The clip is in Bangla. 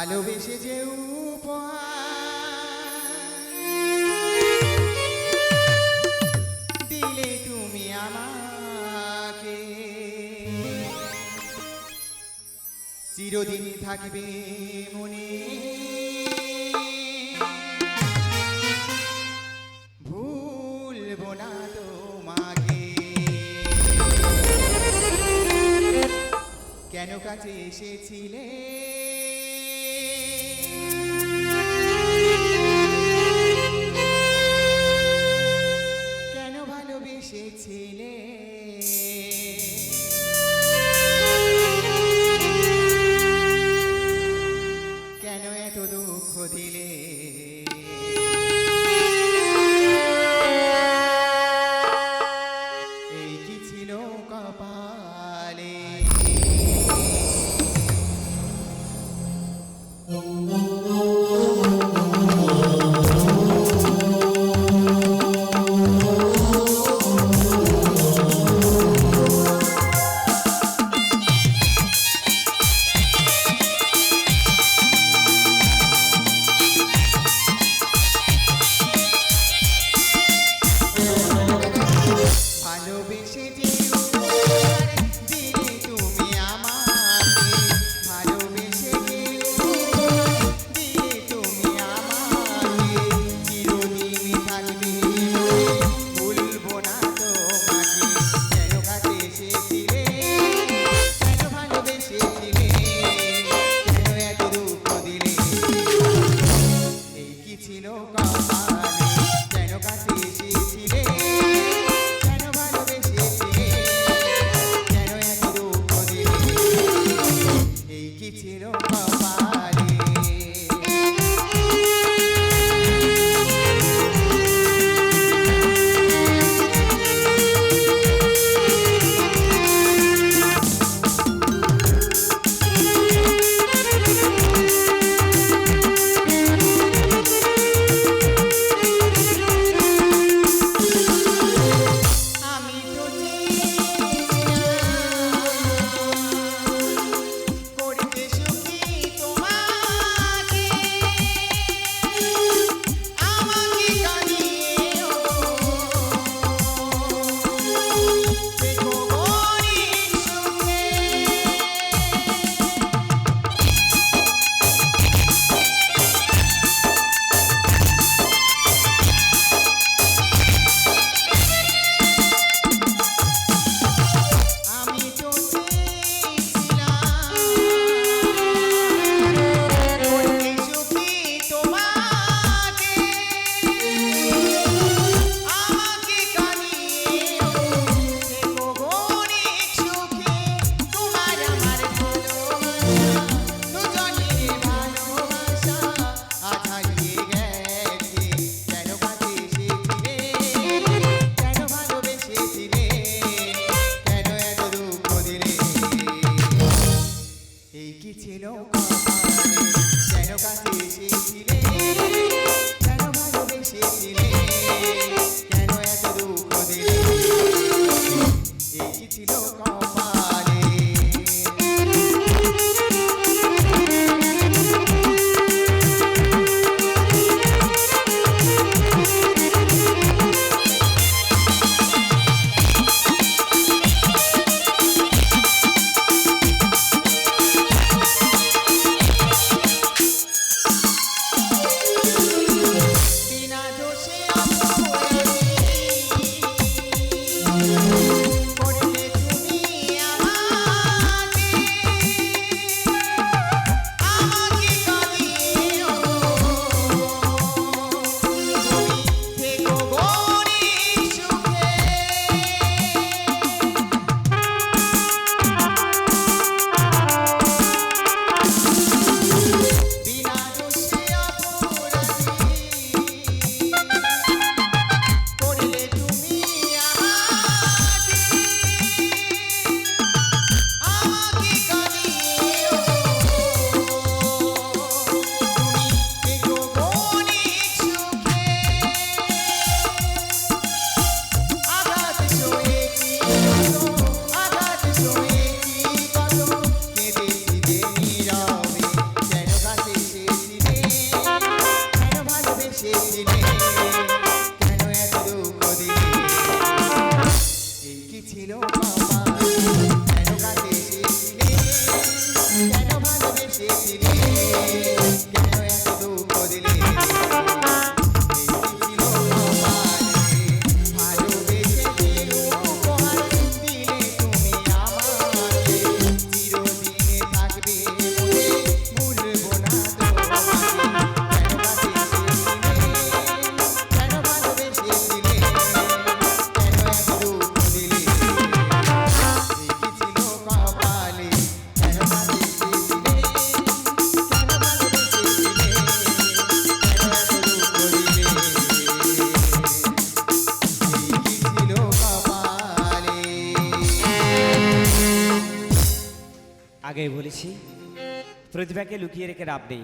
ভালোবেসে যে দিলে তুমি আমাকে। চিরদিন থাকবে মনে। কেন কাছে এসেছিলে? ছিল কামালে যেন কাছে এসেছিলে দিনে কেন এত দুঃখ দিনে এই কি ছিল বাবা কেন কাঁদেছিলি কেন ভালোবেসেছিলি আগেই বলেছি প্রতিভাকে লুকিয়ে রেখে লাভ নেই।